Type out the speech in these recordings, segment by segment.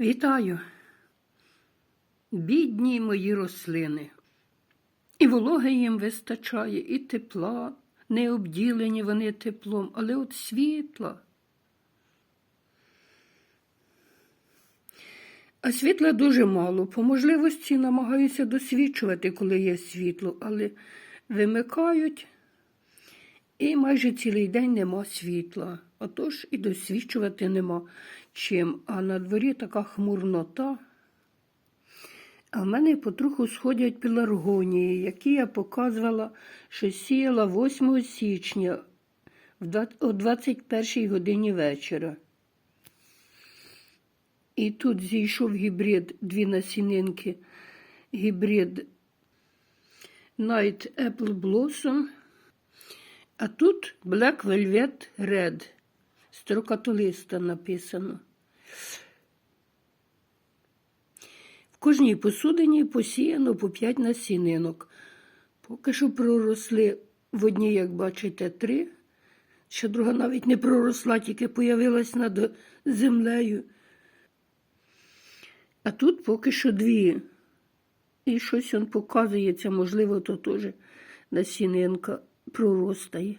Вітаю, бідні мої рослини. І вологи їм вистачає, і тепла, не обділені вони теплом, але от світла. А світла дуже мало. По можливості намагаюся досвідчувати, коли є світло, але вимикають, і майже цілий день нема світла. Отож і досвідчувати нема чим. А на дворі така хмурнота. А в мене потроху сходять пеларгонії, які я показувала, що сіяла 8 січня о 21 годині вечора. І тут зійшов гібрид, дві насінинки. Гібрид Night Apple Blossom. А тут Black Velvet Red. Строкатолиста написано. В кожній посудині посіяно по 5 насінинок. Поки що проросли в одній, як бачите, три. Ще друга навіть не проросла, тільки появилась над землею. А тут поки що дві. І щось він показується, можливо, то теж насінинка проростає.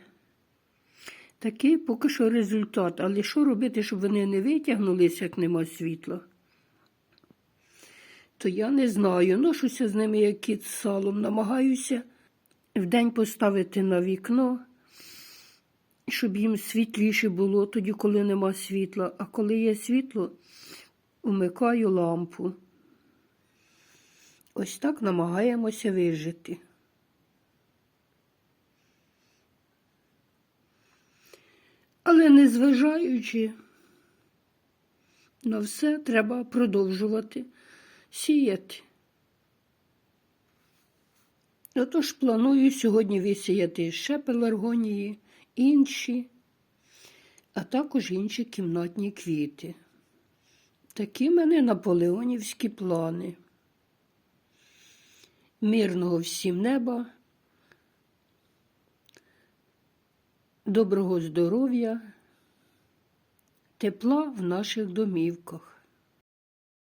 Такий поки що результат. Але що робити, щоб вони не витягнулися, як нема світла? То я не знаю. Ношуся з ними, як кіт з салом. Намагаюся вдень поставити на вікно, щоб їм світліше було тоді, коли нема світла. А коли є світло, умикаю лампу. Ось так намагаємося вижити. Але незважаючи на все, треба продовжувати сіяти. Отож планую сьогодні висіяти ще пеларгонії, інші, а також інші кімнатні квіти. Такі мене наполеонівські плани. Мирного всім неба, доброго здоров'я, тепла в наших домівках.